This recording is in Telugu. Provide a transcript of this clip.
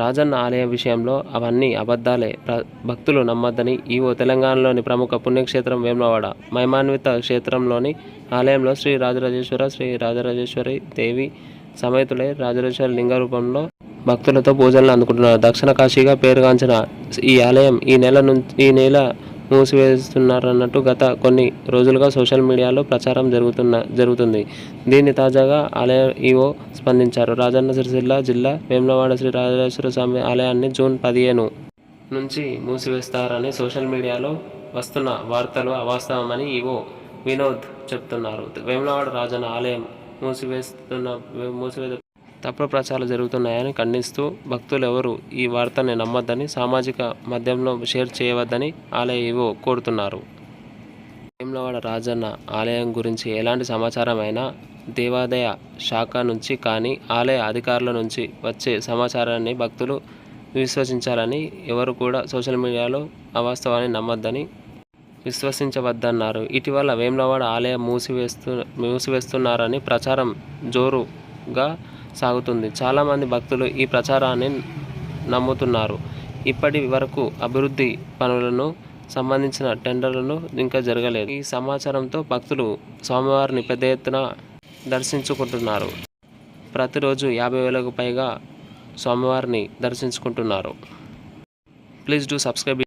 రాజన్న ఆలయం విషయంలో అవన్నీ అబద్ధాలే. ప్ర భక్తులు నమ్మద్దని ఈవో తెలంగాణలోని ప్రముఖ పుణ్యక్షేత్రం వేములవాడ మహిమాన్విత క్షేత్రంలోని ఆలయంలో శ్రీ రాజరాజేశ్వర శ్రీ రాజరాజేశ్వరి దేవి సమేతులై రాజరాజేశ్వర లింగ రూపంలో భక్తులతో పూజలను అందుకుంటున్నారు. దక్షిణ కాశీగా పేరుగాంచిన ఈ ఆలయం ఈ నెల నుంచి ఈ నెల మూసివేస్తున్నారన్నట్టు గత కొన్ని రోజులుగా సోషల్ మీడియాలో ప్రచారం జరుగుతున్న జరుగుతుంది. దీన్ని తాజాగా ఆలయ ఈవో స్పందించారు. రాజన్న సిరిసిల్ల జిల్లా వేములవాడ శ్రీ రాజరాజేశ్వర స్వామి ఆలయాన్ని జూన్ పదిహేను నుంచి మూసివేస్తారని సోషల్ మీడియాలో వస్తున్న వార్తలు అవాస్తవమని ఈవో వినోద్ చెప్తున్నారు. వేములవాడ రాజన్న ఆలయం మూసివేస్తున్న మూసివేత తప్పుడు ప్రచారాలు జరుగుతున్నాయని ఖండిస్తూ భక్తులు ఎవరు ఈ వార్తని నమ్మొద్దని సామాజిక మాధ్యమంలో షేర్ చేయవద్దని ఆలయ ఈవో కోరుతున్నారు. వేములవాడ రాజన్న ఆలయం గురించి ఎలాంటి సమాచారం అయినా దేవాదాయ శాఖ నుంచి కానీ ఆలయ అధికారుల నుంచి వచ్చే సమాచారాన్ని భక్తులు విశ్వసించాలని ఎవరు కూడా సోషల్ మీడియాలో అవాస్తవాన్ని నమ్మొద్దని విశ్వసించవద్దన్నారు. ఇటీవల వేములవాడ ఆలయం మూసివేస్తు మూసివేస్తున్నారని ప్రచారం జోరుగా సాగుతుంది. చాలామంది భక్తులు ఈ ప్రచారాన్ని నమ్ముతున్నారు. ఇప్పటి వరకు అభివృద్ధి పనులను సంబంధించిన టెండర్లను ఇంకా జరగలేదు. ఈ సమాచారంతో భక్తులు స్వామివారిని పెద్ద ఎత్తున దర్శించుకుంటున్నారు. ప్రతిరోజు యాభై వేలకు పైగా స్వామివారిని దర్శించుకుంటున్నారు. Please do subscribe